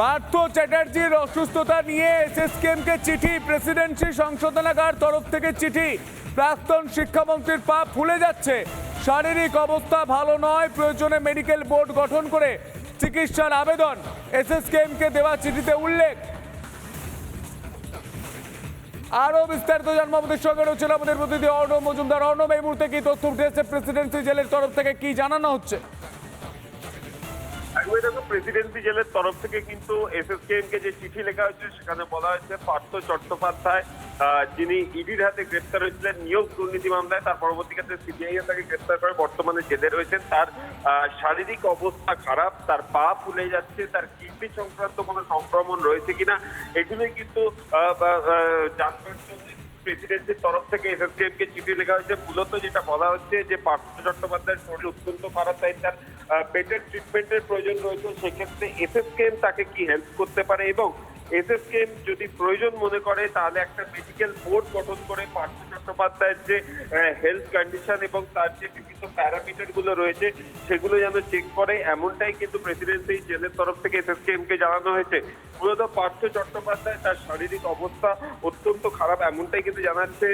পার্থ চ্যাটার্জির অসুস্থতা নিয়ে এসএসকেএমকে চিঠি, প্রেসিডেন্সি সংশোধনাগার তরফ থেকে চিঠি। প্রাক্তন শিক্ষামন্ত্রীর পা ফুলে যাচ্ছে। শারীরিক অবস্থা ভালো নয়, প্রয়োজনে মেডিকেল বোর্ড গঠন করে চিকিৎসার আবেদন। এসএসকেএমকে দেওয়া চিঠিতে উল্লেখ। আরও বিস্তারিত জানব আমাদের সঙ্গে রয়েছিল আমাদের প্রতিনিধি অর্ণব মজুমদার। অর্ণব, এই মুহূর্তে কি তথ্য উঠে প্রেসিডেন্সি জেলের তরফ থেকে কি জানানো হচ্ছে? একবার দেখো প্রেসিডেন্সি জেলের তরফ থেকে কিন্তু এসএসকেএম কে যে চিঠি লেখা হয়েছে সেখানে বলা হয়েছে, পার্থ চট্টোপাধ্যায় যিনি ইডির হাতে গ্রেপ্তার হয়েছিলেন, নিয়োগ দুর্নীতি মামলায়, তার পরবর্তীকালে সিবিআই তাকে গ্রেপ্তার করে বর্তমানে জেলে রয়েছেন। তার শারীরিক অবস্থা খারাপ, তার পা ফুলে যাচ্ছে, তার কিডনি সংক্রান্ত কোনো সংক্রমণ রয়েছে কিনা এগুলোই কিন্তু জানবার জন্য প্রেসিডেন্সির তরফ থেকে এসএসকেএম কে চিঠি লেখা হয়েছে। মূলত যেটা বলা হচ্ছে যে পার্থ চট্টোপাধ্যায়ের শরীর অত্যন্ত খারাপ, তাই তার বেটার ট্রিটমেন্টের প্রয়োজন রয়েছে। সেক্ষেত্রে এসএসকেএম তাকে কি হেল্প করতে পারে এবং এসএসকেএম যদি প্রয়োজন মনে করে, তাহলে একটা মেডিকেল বোর্ড গঠন করে পার্থ চট্টোপাধ্যায়ের যে হেলথ কন্ডিশন এবং তার যে বিভিন্ন প্যারামিটারগুলো রয়েছে, সেগুলো যেন চেক করে। এমনটাই কিন্তু প্রেসিডেন্সি জেলের তরফ থেকে এসএসকেএম কে জানানো হয়েছে। মূলত পার্থ চট্টোপাধ্যায় তার শারীরিক অবস্থা অত্যন্ত খারাপ, এমনটাই কিন্তু জানাচ্ছে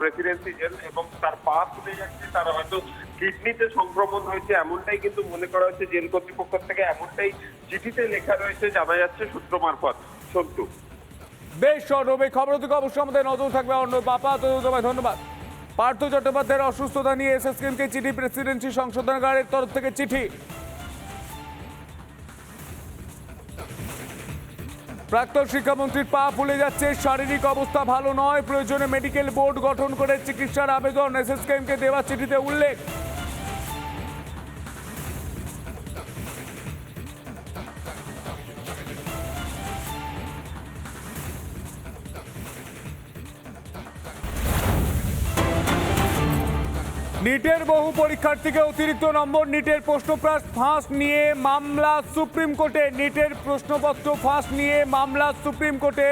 প্রেসিডেন্সি জেল এবং তার পা ফুলে যাচ্ছে, তার হয়তো কিডনিতে সংক্রমণ হয়েছে, এমনটাই কিন্তু মনে করা হচ্ছে জেল কর্তৃপক্ষ থেকে। এমনটাই চিঠিতে লেখা রয়েছে, জানা যাচ্ছে সূত্র মারফত। সন্তু বেশ অর্ণব এই খবর থেকে অবশ্যই আমাদের নজর থাকবে। অর্ণব বাপা তো তোমায় ধন্যবাদ। পার্থ চট্টোপাধ্যায়ের অসুস্থতা নিয়ে এস এসএসকেএমকে চিঠি, প্রেসিডেন্সি সংশোধনাগারের তরফ থেকে চিঠি। প্রাক্তন শিক্ষামন্ত্রীর পা ফুলে যাচ্ছে, শারীরিক অবস্থা ভালো নয়, প্রয়োজনে মেডিকেল বোর্ড গঠন করে চিকিৎসার আবেদন। এসএসকেএমকে দেওয়া চিঠিতে উল্লেখ। নিটের বহু পরীক্ষার্থীকে অতিরিক্ত নম্বর, নিটের প্রশ্নপ্রাস ফাঁস নিয়ে মামলা সুপ্রিম কোর্টে। নিটের প্রশ্নপত্র ফাঁস নিয়ে মামলা সুপ্রিম কোর্টে।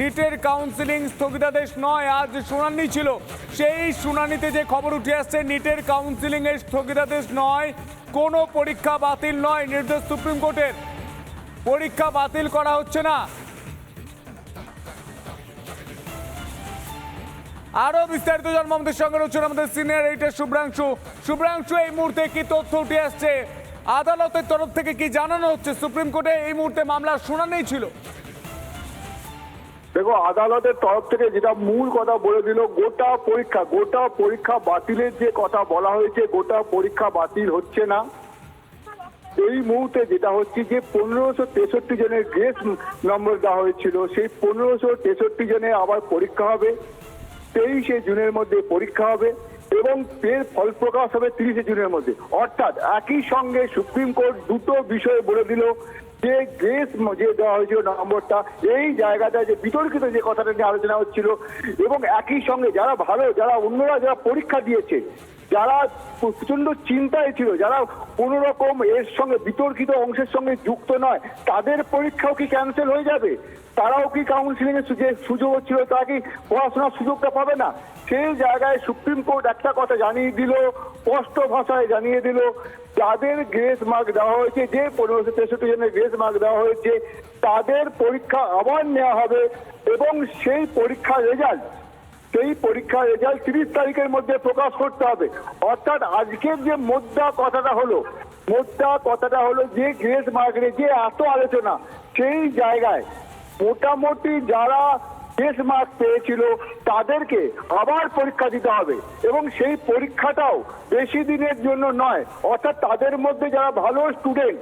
নিটের কাউন্সিলিং স্থগিতাদেশ নয়, আজ শুনানি ছিল। সেই শুনানিতে যে খবর উঠে আসছে, নিটের কাউন্সিলিং এর স্থগিতাদেশ নয়, কোনো পরীক্ষা বাতিল নয় নির্দেশ সুপ্রিম কোর্টের। পরীক্ষা বাতিল করা হচ্ছে না। আরও বিস্তারিত জন্ম আমাদের সঙ্গে রয়েছেন আমাদের সিনিয়র এডিটর শুভ্রাংশু। শুভ্রাংশু, এই মুহূর্তে কি তথ্য উঠে আসছে? আদালতের তরফ থেকে কি জানানো হচ্ছে? সুপ্রিম কোর্টে এই মুহূর্তে মামলার শুনানি ছিল। দেখো, আদালতের তরফ থেকে যেটা মূল কথা বলে দিল, গোটা পরীক্ষা গোটা পরীক্ষা বাতিলের যে কথা বলা হয়েছে, গোটা পরীক্ষা বাতিল হচ্ছে না। এই মুহূর্তে যেটা হচ্ছে যে, পনেরোশো তেষট্টি জনের গ্রেস নম্বর দেওয়া হয়েছিল। সেই পনেরোশো তেষট্টি জনের আবার পরীক্ষা হবে। তেইশে জুনের মধ্যে পরীক্ষা হবে এবং এর ফল প্রকাশ হবে তিরিশে জুনের মধ্যে। অর্থাৎ একই সঙ্গে সুপ্রিম কোর্ট দুটো বিষয়ে বলে দিল যে গ্রেস যে দেওয়া হয়েছিল নম্বরটা, এই জায়গাটা যে বিতর্কিত যে কথাটা নিয়ে আলোচনা হচ্ছিল এবং একই সঙ্গে যারা ভালো, যারা অন্যরা যারা পরীক্ষা দিয়েছে যারা প্রচণ্ড চিন্তায় ছিল, যারা কোন রকম এর সঙ্গে বিতর্কিত অংশের সঙ্গে যুক্ত নয়, তাদের পরীক্ষাও কি ক্যান্সেল হয়ে যাবে? তারাও কি কাউন্সিলিং এর যে সুযোগ ছিল তারা কি পড়াশোনার সুযোগটা পাবে না? সেই জায়গায় সুপ্রিম কোর্ট একটা কথা জানিয়ে দিল, স্পষ্ট ভাষায় জানিয়ে দিল, যাদের গ্রেস মার্ক দেওয়া হয়েছে, যে পনেরোশো তেষট্টি জনের গ্রেস মার্ক দেওয়া হয়েছে, তাদের পরীক্ষা আবার নেওয়া হবে এবং সেই পরীক্ষার রেজাল্ট সেই পরীক্ষার রেজাল্ট তিরিশ তারিখের মধ্যে প্রকাশ করতে হবে। অর্থাৎ আজকের যে মোদ্দা কথাটা হলো, মোদ্দা কথাটা হলো যে গ্রেস মার্কেটে যে এত আলোচনা, সেই জায়গায় মোটামুটি যারা গ্রেস মার্ক পেয়েছিল তাদেরকে আবার পরীক্ষা দিতে হবে। এবং সেই পরীক্ষাটাও বেশি দিনের জন্য নয়, অর্থাৎ তাদের মধ্যে যারা ভালো স্টুডেন্ট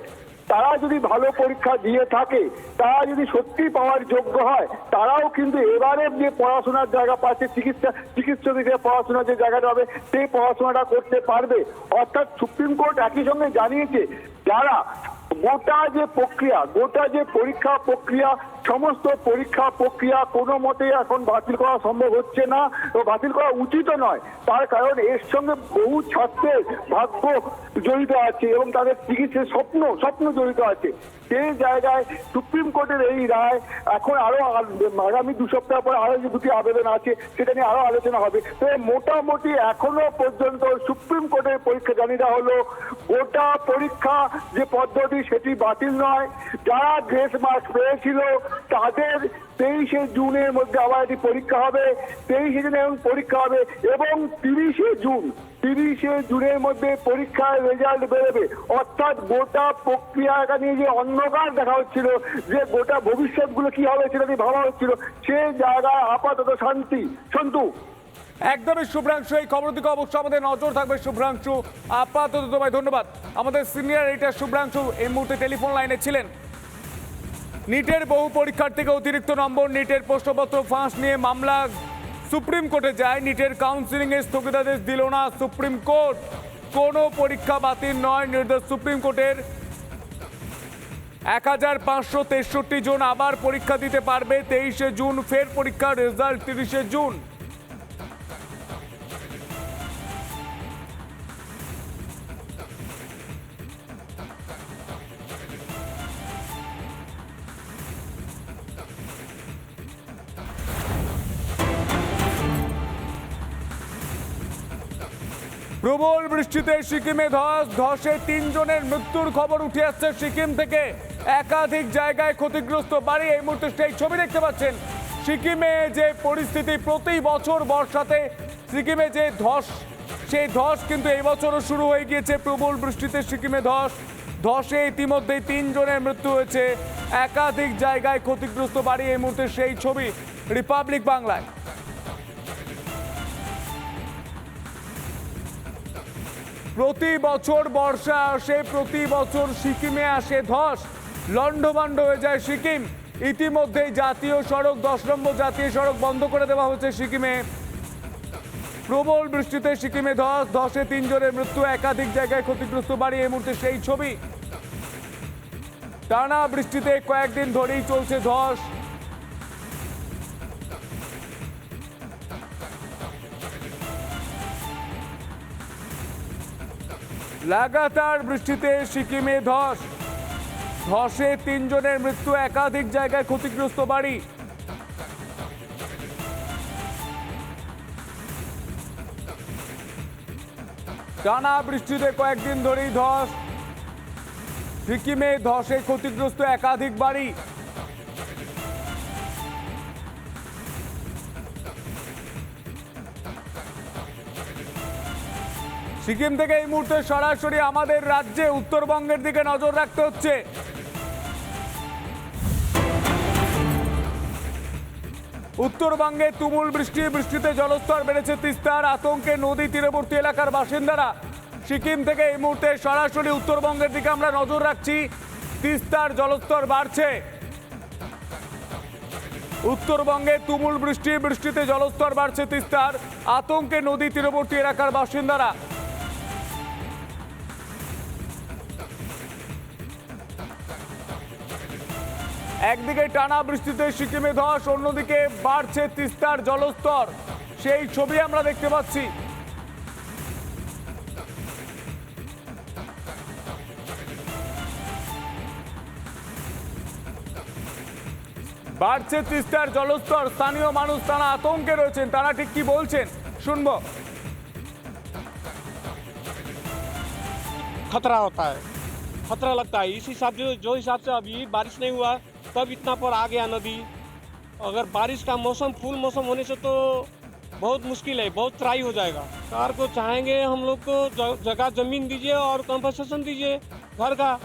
তারা যদি ভালো পরীক্ষা দিয়ে থাকে, তারা যদি সত্যি পাওয়ার যোগ্য হয়, তারাও কিন্তু এবারে যে পড়াশোনার জায়গা পাচ্ছে, চিকিৎসা, চিকিৎসকের পড়াশোনার যে জায়গাটা হবে সেই পড়াশোনাটা করতে পারবে। অর্থাৎ সুপ্রিম কোর্ট একই সঙ্গে জানিয়েছে, যারা গোটা যে প্রক্রিয়া, গোটা যে পরীক্ষা প্রক্রিয়া সমস্ত পরীক্ষা প্রক্রিয়া কোনো মতে এখন বাতিল করা সম্ভব হচ্ছে না ও বাতিল করা উচিত নয়। তার কারণ এর সঙ্গে বহু ছাত্রের ভাগ্য জড়িত আছে এবং তাদের চিকিৎসার স্বপ্ন স্বপ্ন জড়িত আছে। সেই জায়গায় সুপ্রিম কোর্টের এই রায় এখন আরও আগামী দু সপ্তাহ পরে আরও যে দুটি আবেদন আছে, সেটা নিয়ে আরও আলোচনা হবে। তো মোটামুটি এখনও পর্যন্ত সুপ্রিম কোর্টের পরীক্ষা জানিয়ে দেওয়া হলো, গোটা পরীক্ষা যে পদ্ধতি সেটি বাতিল নয়। যারা গ্রেস মার্কস পেয়েছিল তাদের তেইশে জুনের মধ্যে আবার একটি পরীক্ষা হবে। তেইশে জুনে পরীক্ষা হবে এবং তিরিশে জুন, তিরিশে জুনের মধ্যে পরীক্ষার রেজাল্ট বেরোবে। অর্থাৎ গোটা প্রক্রিয়াটা নিয়ে যে অন্ধকার দেখা হচ্ছিল, যে গোটা ভবিষ্যৎগুলো কি হবে সেটা নিয়ে ভাবা হচ্ছিল, সে জায়গায় আপাতত শান্তি। সন্তু? একদমই শুভ্রাংশু, এই খবর দিকে অবশ্যই আমাদের নজর থাকবে শুভ্রাংশু। আপাতত তোমায় ধন্যবাদ। আমাদের সিনিয়র এডিটর শুভ্রাংশু এই মুহূর্তে টেলিফোন লাইনে ছিলেন। নিটের বহু পরীক্ষার্থীকে অতিরিক্ত নম্বর, নিটের প্রশ্নপত্র ফাঁস নিয়ে মামলা সুপ্রিম কোর্টে যায়। নিটের কাউন্সিলিং এর স্থগিতাদেশ দিল না সুপ্রিম কোর্ট। কোনো পরীক্ষা বাতিল নয়, নির্দেশ সুপ্রিম কোর্টের। এক হাজার পাঁচশো তেষট্টি জন আবার পরীক্ষা দিতে পারবে, তেইশে জুন, ফের পরীক্ষার রেজাল্ট তিরিশে জুন। প্রবল বৃষ্টিতে সিকিমে ধস, ধসে তিনজনের মৃত্যুর খবর উঠে আসছে সিকিম থেকে। একাধিক জায়গায় ক্ষতিগ্রস্ত বাড়ি, এই মুহূর্তে সেই ছবি দেখতে পাচ্ছেন। সিকিমে যে পরিস্থিতি প্রতি বছর বর্ষাতে, সিকিমে যে ধস, সেই ধস কিন্তু এই বছরও শুরু হয়ে গিয়েছে। প্রবল বৃষ্টিতে সিকিমে ধস, ধসে ইতিমধ্যেই তিনজনের মৃত্যু হয়েছে। একাধিক জায়গায় ক্ষতিগ্রস্ত বাড়ি, এই মুহূর্তে সেই ছবি রিপাবলিক বাংলায়। প্রতি বছর বর্ষা আসে, প্রতি বছর সিকিমে আসে ধস। লণ্ডভণ্ড হয়ে যায় সিকিম। ইতিমধ্যেই জাতীয় সড়ক, দশ নম্বর জাতীয় সড়ক বন্ধ করে দেওয়া হয়েছে সিকিমে। প্রবল বৃষ্টিতে সিকিমে ধস, ধসে তিনজনের মৃত্যু, একাধিক জায়গায় ক্ষতিগ্রস্ত বাড়ি, এই মুহূর্তে সেই ছবি। টানা বৃষ্টিতে কয়েকদিন ধরেই চলছে ধস। লাগাতার বৃষ্টিতে সিকিমে ধস। ধসে তিনজনের মৃত্যু একাধিক জায়গায় ক্ষতিগ্রস্ত বাড়ি। টানা বৃষ্টিতে কয়েকদিন ধরেই ধস। সিকিমে ধসে ক্ষতিগ্রস্ত একাধিক বাড়ি। সিকিম থেকে এই মুহূর্তে সরাসরি আমাদের রাজ্যে উত্তরবঙ্গের দিকে নজর রাখতে হচ্ছে। উত্তরবঙ্গে তুমুল বৃষ্টি, বৃষ্টিতে জলস্তর বেড়েছে তিস্তার আতঙ্কে নদী তীরবর্তী এলাকার বাসিন্দারা। সিকিম থেকে এই মুহূর্তে সরাসরি উত্তরবঙ্গের দিকে আমরা নজর রাখছি। তিস্তার জলস্তর বাড়ছে। উত্তরবঙ্গে তুমুল বৃষ্টি, বৃষ্টিতে জলস্তর বাড়ছে তিস্তার। আতঙ্কে নদী তীরবর্তী এলাকার বাসিন্দারা। একদিকে টানা বৃষ্টিতে সিকিমে ধস অন্যদিকে বাড়ছে তিস্তার জলস্তর সেই ছবি আমরা দেখতে পাচ্ছি বাড়ছে তিস্তার জলস্তর স্থানীয় মানুষ তারা আতঙ্কে রয়েছেন তারা ঠিক কি বলছেন শুনবো खतरा होता है खतरा लगता है इस हिसाब से जो हिसाब से अभी बारिश नहीं हुआ तब इतना पर आ गया नदी। अगर बारिश का मौसम, फुल मौसम होने से तो बहुत मुश्किल है, बहुत ट्राई हो जाएगा। सरकार को चाहेंगे हम लोग को जगह ज़मीन दीजिए और कंपनसेशन दीजिए, घर का।